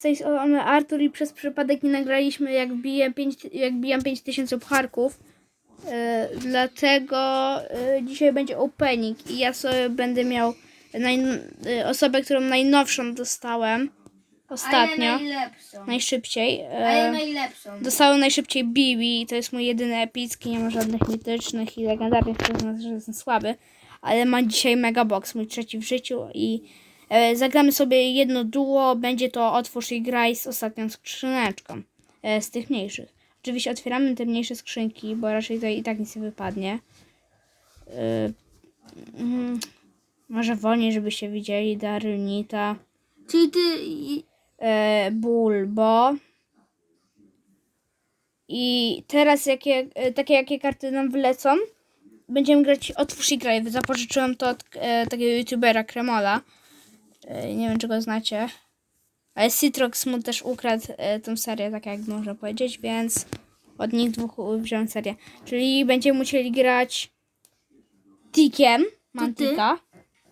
Tej strony Artur i przez przypadek nie nagraliśmy jak bije 5, jak bijam 5000 pucharków. E, dlatego e, dzisiaj będzie opening i ja sobie będę miał e, osobę, którą najnowszą dostałem ostatnio, Ale najlepszą. najszybciej. Ale najlepszą. Dostałem najszybciej Bibi, to jest mój jedyny epicki, nie ma żadnych mitycznych i legendarnych, to znaczy, że jestem słaby. Ale ma dzisiaj Mega Box, mój trzeci w życiu i e, zagramy sobie jedno duo, będzie to Otwórz i graj z ostatnią skrzyneczką, e, z tych mniejszych. Oczywiście otwieramy te mniejsze skrzynki, bo raczej tutaj i tak nic nie wypadnie. E, mm, może wolniej, żebyście widzieli Darynita, Czyli ty... e, Bulbo. I teraz jakie, takie jakie karty nam wylecą, będziemy grać Otwórz i graj. Zapożyczyłem to od e, takiego youtubera Kremola. E, nie wiem, czy go znacie. Ale Citrox mu też ukradł e, tą serię, tak jak można powiedzieć, więc od nich dwóch wziąłem serię. Czyli będziemy musieli grać Tikiem, Mantika.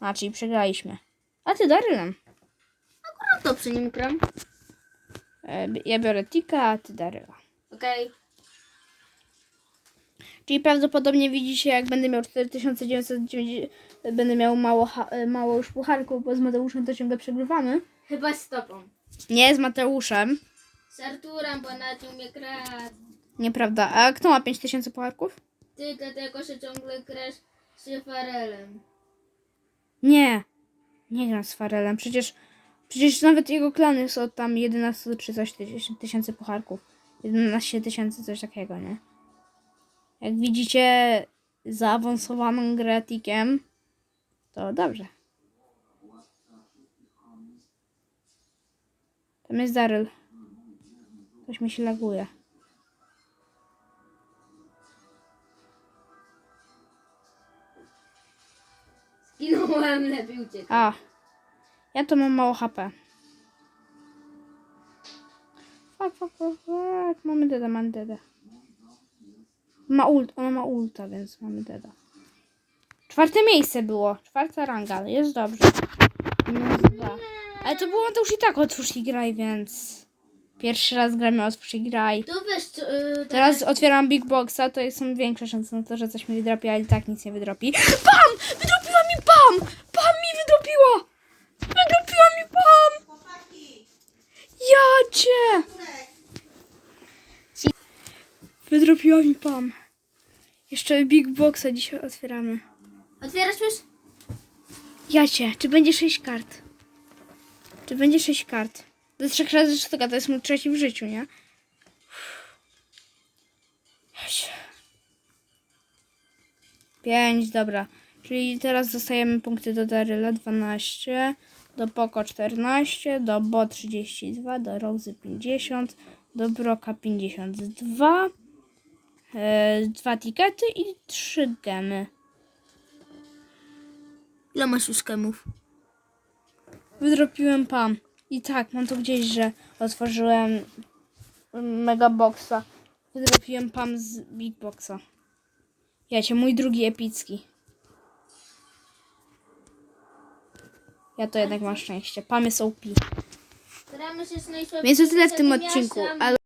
A, czyli przegraliśmy. A ty Darylem. To przy nim gram. E, Ja biorę Tika, a ty Daryla. Okej. Czyli prawdopodobnie widzicie, jak będę miał 4990, będę miał mało, mało już pucharków, bo z Mateuszem to ciągle przegrywamy. Chyba z tobą. Nie z Mateuszem, Z Arturem, bo na tym mnie grać. nieprawda. A kto ma 5000 pucharków? Ty dlatego, że ciągle grasz z Farelem. Nie, nie gram z Farelem. Przecież, przecież nawet jego klany są tam 11 czy coś tysięcy pucharków. 11 tysięcy, coś takiego, nie? Jak widzicie zaawansowaną grę Tikiem, to dobrze. Tam jest Daryl. Coś mi się laguje. Zginąłem, lepiej uciekł. A, ja to mam mało HP. Fuck, fuck, fuck, fuck. Mamy deda, mamy deda. Ma ult, ona ma ulta, więc mamy deda. Czwarte miejsce było, czwarta ranga, ale jest dobrze. Minus dwa. Ale to było to już i tak otwórz i graj, więc... Pierwszy raz gramy otwórz i graj. To weź... Yy, Teraz otwieram Big Boxa, to są większe szanse na to, że coś mi wydropi, ale i tak nic nie wydropi. PAM! Wydropiła mi PAM! PAM mi wydropiła! Wydropiła mi PAM! Ja cię! Wydropiła mi PAM. Jeszcze Big Boxa dzisiaj otwieramy. Otwierasz już? Ja cię, czy będzie 6 kart? Czy będzie 6 kart? Jest 3 razy sztuka, to jest mój trzeci w życiu, nie? Pięć, dobra. Czyli teraz dostajemy punkty do Daryla 12, do Poko 14, do Bo 32, do Rozy 50, do Broka 52, e, dwa tikety i trzy gemy. Ile masz już kemów? Wydropiłem PAM. I tak, mam to gdzieś, że otworzyłem Mega Boxa. Wydropiłem PAM z Big Boxa. Jacie, mój drugi epicki. Ja to jednak mam szczęście. PAM jest OP. Staramy się z najsłabszymi Więc to tyle w tym odcinku, ale